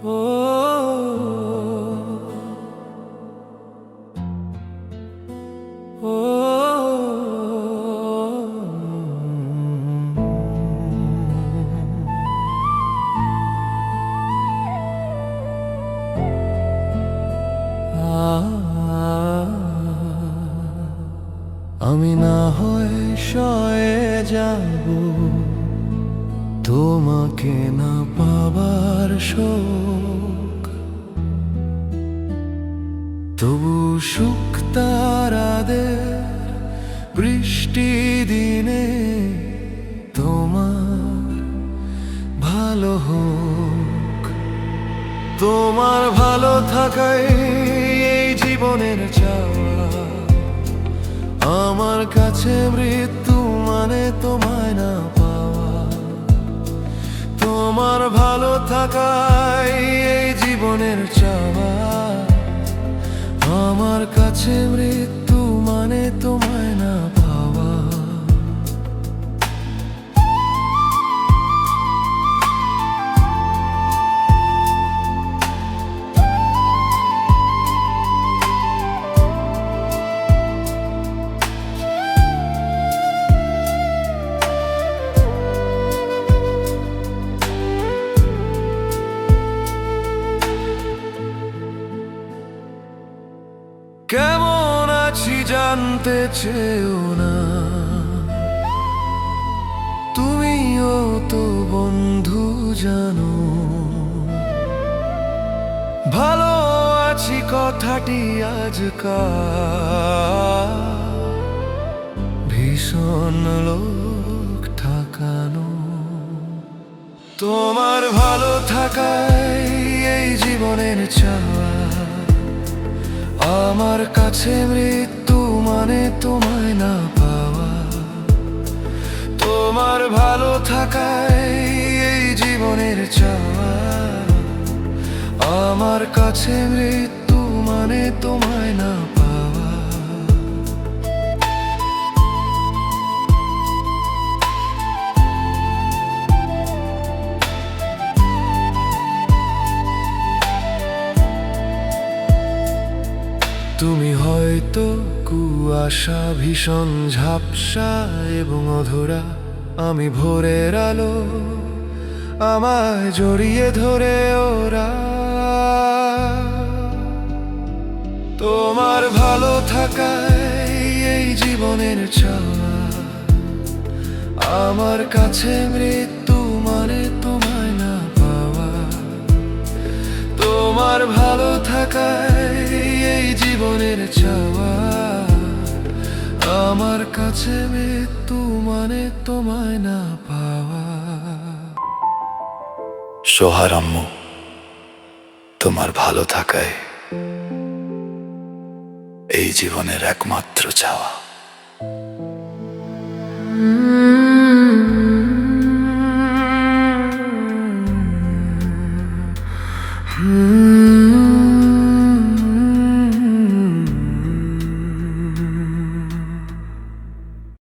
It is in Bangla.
আমি না হয় শয়ে যাব। তোমাকে না পাবার শোক। তবু সুখ বৃষ্টি দিনে তোমার ভালো হোক। তোমার ভালো থাকাই এই জীবনের চাওয়া। আমার কাছে মৃত্যু মানে তোমায় না তোমার ভালো থাকাই এই জীবনের চাওয়া। আমার কাছে মৃত্যু মানে তোমায় আছি জানতে চেও না। তুমিও তো বন্ধু জানো। ভালো আছি কথাটি আজকাল। ভীষণ লোক ঠাকানো। তোমার ভালো থাকাই এই জীবনের চাওয়া। আমার কাছে মৃত্যু মানে তোমায় না পাওয়া। তোমার ভালো থাকায় এই জীবনের চাওয়া। আমার কাছে মৃত্যু মানে তোমায় না পাওয়া হয়তো কুয়াশা, ভীষণ ঝাপসা এবং অধরা। আমি ভোরের আলো আমায় জড়িয়ে ধরে ওরা। তোমার ভালো থাকায় এই জীবনের চাওয়া আমার কাছে মৃত্যু মানে তোমায় না পাওয়া। তোমার ভালো থাকাই জীবনের চাওয়া। আমার কাছে মৃত্যু মানে তোমায় না পাওয়া। সোহার আম্মু, তোমার ভালো থাকায় এই জীবনের একমাত্র চাওয়া।